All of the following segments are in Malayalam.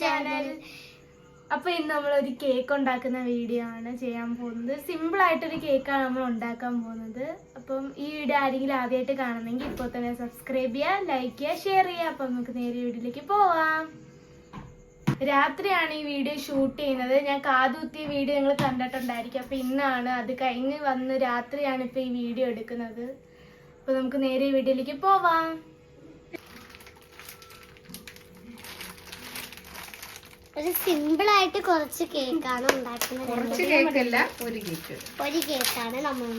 ചാനൽ അപ്പൊ ഇന്ന് നമ്മൾ ഒരു കേക്ക് ഉണ്ടാക്കുന്ന വീഡിയോ ആണ് ചെയ്യാൻ പോകുന്നത്. സിമ്പിൾ ആയിട്ടൊരു കേക്കാണ് നമ്മൾ ഉണ്ടാക്കാൻ പോകുന്നത്. അപ്പം ഈ വീഡിയോ ആരെങ്കിലും ആദ്യമായിട്ട് കാണുന്നെങ്കിൽ ഇപ്പോൾ തന്നെ സബ്സ്ക്രൈബ് ചെയ്യുക ലൈക്ക് ചെയ്യുക ഷെയർ ചെയ്യുക അപ്പം നമുക്ക് നേരെ വീഡിയോയിലേക്ക് പോവാം. രാത്രിയാണ് ഈ വീഡിയോ ഷൂട്ട് ചെയ്യുന്നത്. ഞാൻ കാതുകുത്തിയ വീഡിയോ നിങ്ങൾ കണ്ടിട്ടുണ്ടായിരിക്കും. അപ്പൊ ഇന്നാണ് അത് കഴിഞ്ഞ് വന്ന് രാത്രിയാണ് ഇപ്പൊ ഈ വീഡിയോ എടുക്കുന്നത്. അപ്പൊ നമുക്ക് നേരെ വീഡിയോയിലേക്ക് പോവാം. ഒരു സിമ്പിൾ ആയിട്ട് കുറച്ച് കേക്കാണ് ഉണ്ടാക്കുന്നത്. കുറച്ച് കേക്കല്ല ഒരു കേക്ക്. ഒരു കേക്കാണ് നമ്മൾ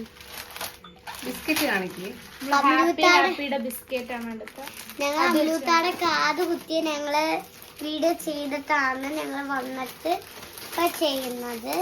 ബിസ്ക്കറ്റ് കാണിക്കേ. ബിസ്ക്കറ്റ് ആണ് എടുത്തത് ഞങ്ങൾ കാത് കുത്തിയ ഞങ്ങൾ വീഡിയോ ചെയ്തിട്ടാണ് ഞങ്ങൾ വന്നിട്ട് ഇപ്പൊ ചെയ്യുന്നത്.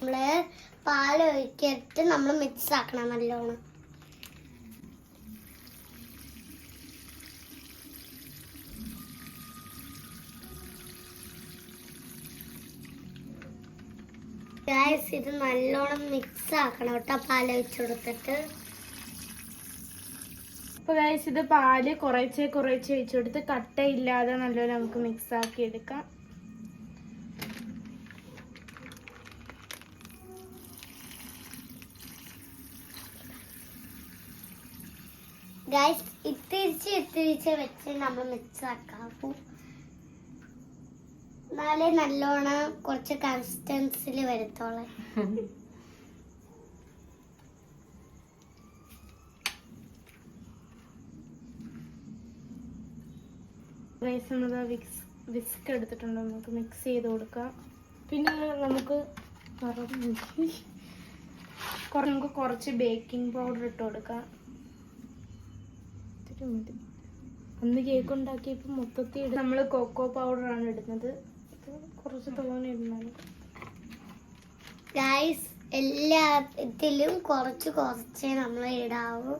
നമ്മൾ പാൽ ഒഴിക്കിട്ട് നമ്മൾ മിക്സ് ആക്കണം നല്ലോണം. ഗ്യാസ് ഇത് നല്ലോണം മിക്സ് ആക്കണം കേട്ടോ ഒഴിച്ച് കൊടുത്തിട്ട്. അപ്പോൾ ഗൈസ് ഇത് പാൽ കുറേച്ചേ കുറേച്ചേ ഒഴിച്ചു കൊടുത്ത് കട്ടയില്ലാതെ നല്ലോണം നമുക്ക് മിക്സ് ആക്കി എടുക്കാം. ഗൈസ് ഇത്തിരിച്ച് ഇത്തിരിച്ച് വെച്ച് നമ്മൾ മിക്സാക്കാവൂ എന്നാലേ നല്ലോണം കുറച്ച് കൺസിസ്റ്റൻസിൽ വരത്തോളെ വിസ്ക് എടുത്തിട്ടുണ്ട്. നമുക്ക് മിക്സ് ചെയ്ത് കൊടുക്കാം. പിന്നെ നമുക്ക് മറന്നു പോയി. കുറ- നമുക്ക് കുറച്ച് ബേക്കിംഗ് പൗഡർ ഇട്ട് കൊടുക്കാം. ഇത്തിരി മതി അന്ന് കേക്ക് ഉണ്ടാക്കിയപ്പോൾ മൊത്തത്തിൽ നമ്മൾ കൊക്കോ പൗഡറാണ് ഇടുന്നത്. കുറച്ച് തോനെ ഇടുന്നത് ഗൈസ് എല്ലാത്തിലും കുറച്ച് കുറച്ചേ നമ്മൾ ഇടാവൂ.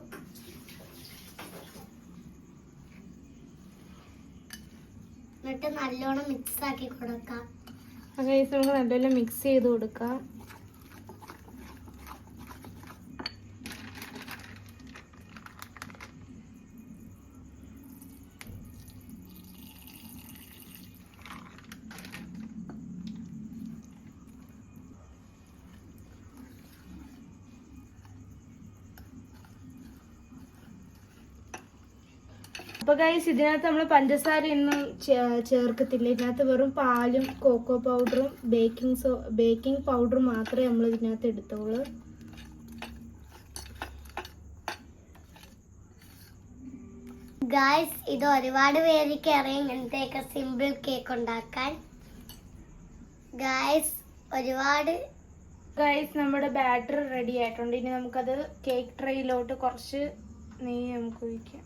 എന്നിട്ട് നല്ലോണം മിക്സ് ആക്കി കൊടുക്കാം. അങ്ങനെ നമുക്ക് നല്ലപോലെ മിക്സ് ചെയ്ത് കൊടുക്കാം. അപ്പൊ ഗൈസ് ഇതിനകത്ത് നമ്മൾ പഞ്ചസാര ഒന്നും ചേ- ചേർക്കത്തില്ല. ഇതിനകത്ത് വെറും പാലും കോക്കോ പൗഡറും ബേക്കിംഗ് സോ ബേക്കിംഗ് പൗഡറും മാത്രമേ നമ്മൾ ഇതിനകത്ത് എടുത്തോളൂ ഗായ്സ് ഇത് ഒരുപാട് പേർക്ക് അറിയാം ഇങ്ങനത്തെയൊക്കെ സിമ്പിൾ കേക്ക് ഉണ്ടാക്കാൻ. ഗായ്സ് ഒരുപാട് ഗൈസ് നമ്മുടെ ബാറ്റർ റെഡി ആയിട്ടുണ്ട്. ഇനി നമുക്കത് കേക്ക് ട്രേയിലോട്ട് കുറച്ച് നെയ്യ് നമുക്ക് ഒഴിക്കാം.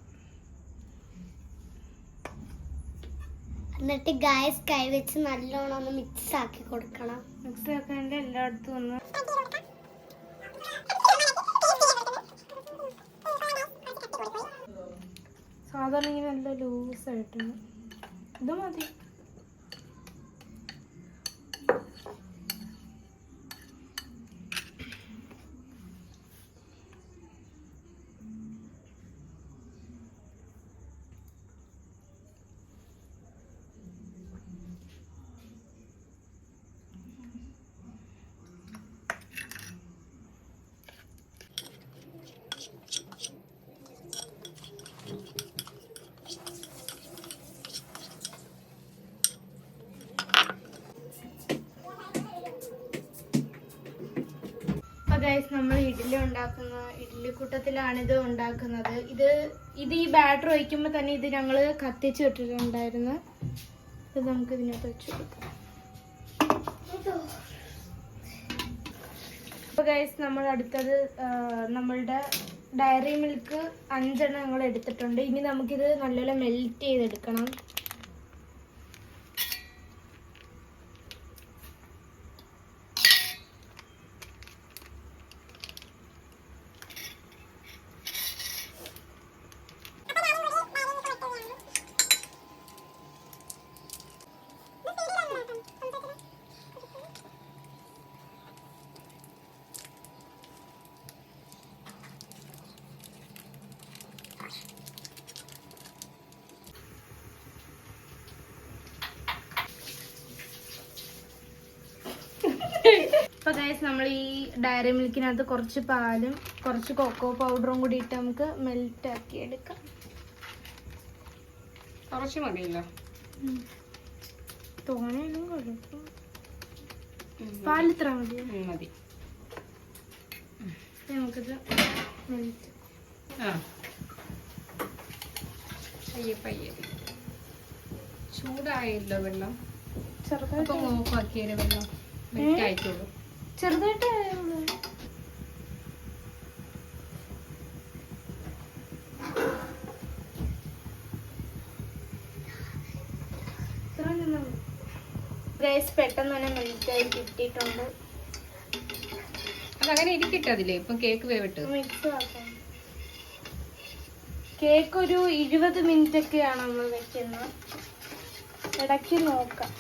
എന്നിട്ട് ഗായസ് കൈ വെച്ച് നല്ലോണം ഒന്ന് മിക്സ് ആക്കി കൊടുക്കണം. മിക്സ് ആക്കാണ്ട് എല്ലായിടത്തും ഒന്ന് സാധാരണ ഇങ്ങനെ നല്ല ലൂസ് ആയിട്ടുണ്ട് ഇത് മതി. ഗൈസ് നമ്മൾ ഇഡ്ഡലി ഉണ്ടാക്കുന്ന. ഇഡ്ഡലി കൂട്ടത്തിലാണ് ഇത് ഉണ്ടാക്കുന്നത്. ഇത് ഇത് ഈ ബാറ്റർ ഒഴിക്കുമ്പോൾ തന്നെ ഇത് ഞങ്ങൾ കത്തിച്ച് ഇട്ടിട്ടുണ്ടായിരുന്നു. ഇത് നമുക്ക് ഇതിനകത്ത് വെച്ച് കൊടുക്കാം. അപ്പോൾ ഗൈസ് നമ്മൾ അടുത്തത് നമ്മളുടെ ഡയറി മിൽക്ക് അഞ്ചെണ്ണം ഞങ്ങൾ എടുത്തിട്ടുണ്ട്. ഇനി നമുക്കിത് നല്ലപോലെ മെൽറ്റ് ചെയ്തെടുക്കണം. ഗൈസ് നമ്മൾ ഈ ഡയറി മിൽക്കിനകത്ത് കുറച്ച് പാലും കുറച്ച് കൊക്കോ പൗഡറും കൂടി ഇട്ട് നമുക്ക് മെൽറ്റ് ആക്കി എടുക്കാം. കുറച്ച് മതിയല്ലോ. തോനെയൊന്നും കുഴപ്പം. പാൽ ഇത്ര മതി. മതി നമുക്കിത് മെൽറ്റ് ആ. പയ്യെ പയ്യെ. ചൂടായല്ലോ വെള്ളം. ചെറുതായിട്ട് നോക്കാക്കിയ വെള്ളം? മെൽറ്റ് ആയിട്ടുള്ളൂ. ചെറുതായിട്ട് പെട്ടെന്ന് തന്നെ കിട്ടിയിട്ടുണ്ട്. അതങ്ങനെ ഇരിക്കട്ടെ അതിൽ ഇപ്പൊ കേക്ക് വേവിട്ട് മിക്സ് ആക്കാം. കേക്ക് ഒരു ഇരുപത് മിനിറ്റ് ഒക്കെയാണ് നമ്മൾ വെക്കുന്നത്? ഇടയ്ക്ക് നോക്കാം.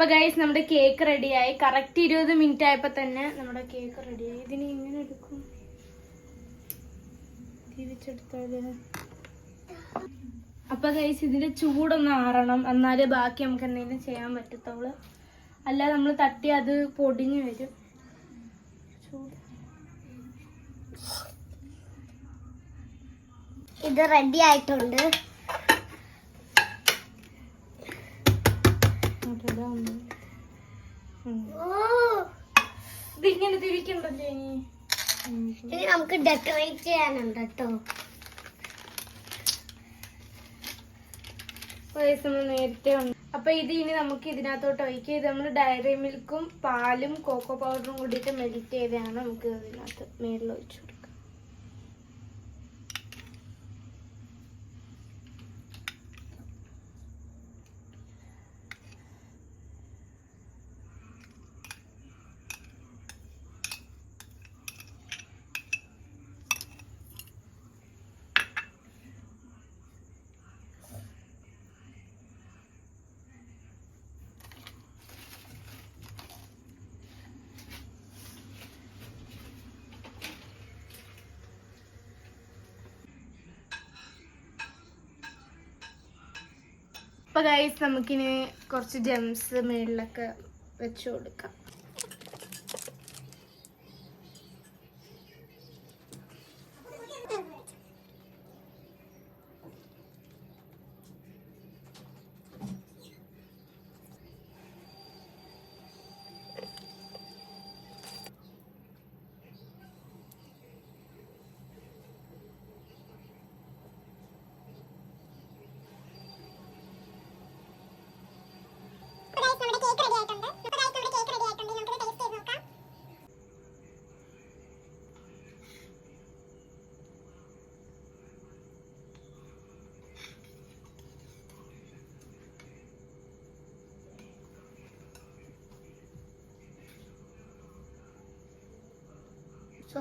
ഇപ്പൊ ഗൈസ് നമ്മുടെ കേക്ക് റെഡിയായി കറക്റ്റ് ഇരുപത് മിനിറ്റ് ആയപ്പോ തന്നെ നമ്മുടെ കേക്ക് റെഡിയായി ഇതിനെ എങ്ങനെ എടുക്കും? അപ്പൊ ഗൈസ് ഇതിന്റെ ചൂടൊന്ന് ആറണം. എന്നാലേ ബാക്കി നമുക്ക് എന്തെങ്കിലും ചെയ്യാൻ പറ്റത്തുള്ളൂ. അല്ല നമ്മൾ തട്ടി അത് പൊടിഞ്ഞു വരും. ഇത് റെഡി ആയിട്ടുണ്ട്. ഇതിങ്ങനെ തിരിക്കണ്ടല്ലേ ഇനി. ഇനി നമുക്ക് ഡെക്കറേറ്റ് ചെയ്യാനുണ്ട് കേട്ടോ വയസ്സ് നേരത്തെ ഉണ്ട് അപ്പൊ ഇത് ഇനി നമുക്ക് ഇതിനകത്തോട്ട് ഒഴിക്കുക ഇത് നമ്മൾ ഡയറി മിൽക്കും പാലും കോക്കോ പൗഡറും കൂടിയിട്ട് മെൽറ്റ് ചെയ്താണ് നമുക്ക് ഇതിനകത്ത് മേളിൽ ഒഴിച്ചു കൊടുക്കാം അപ്പൊ ഗൈസ് നമുക്കിനി കുറച്ച് ജെംസ് മേളിലൊക്കെ വെച്ചു കൊടുക്കാം. സോ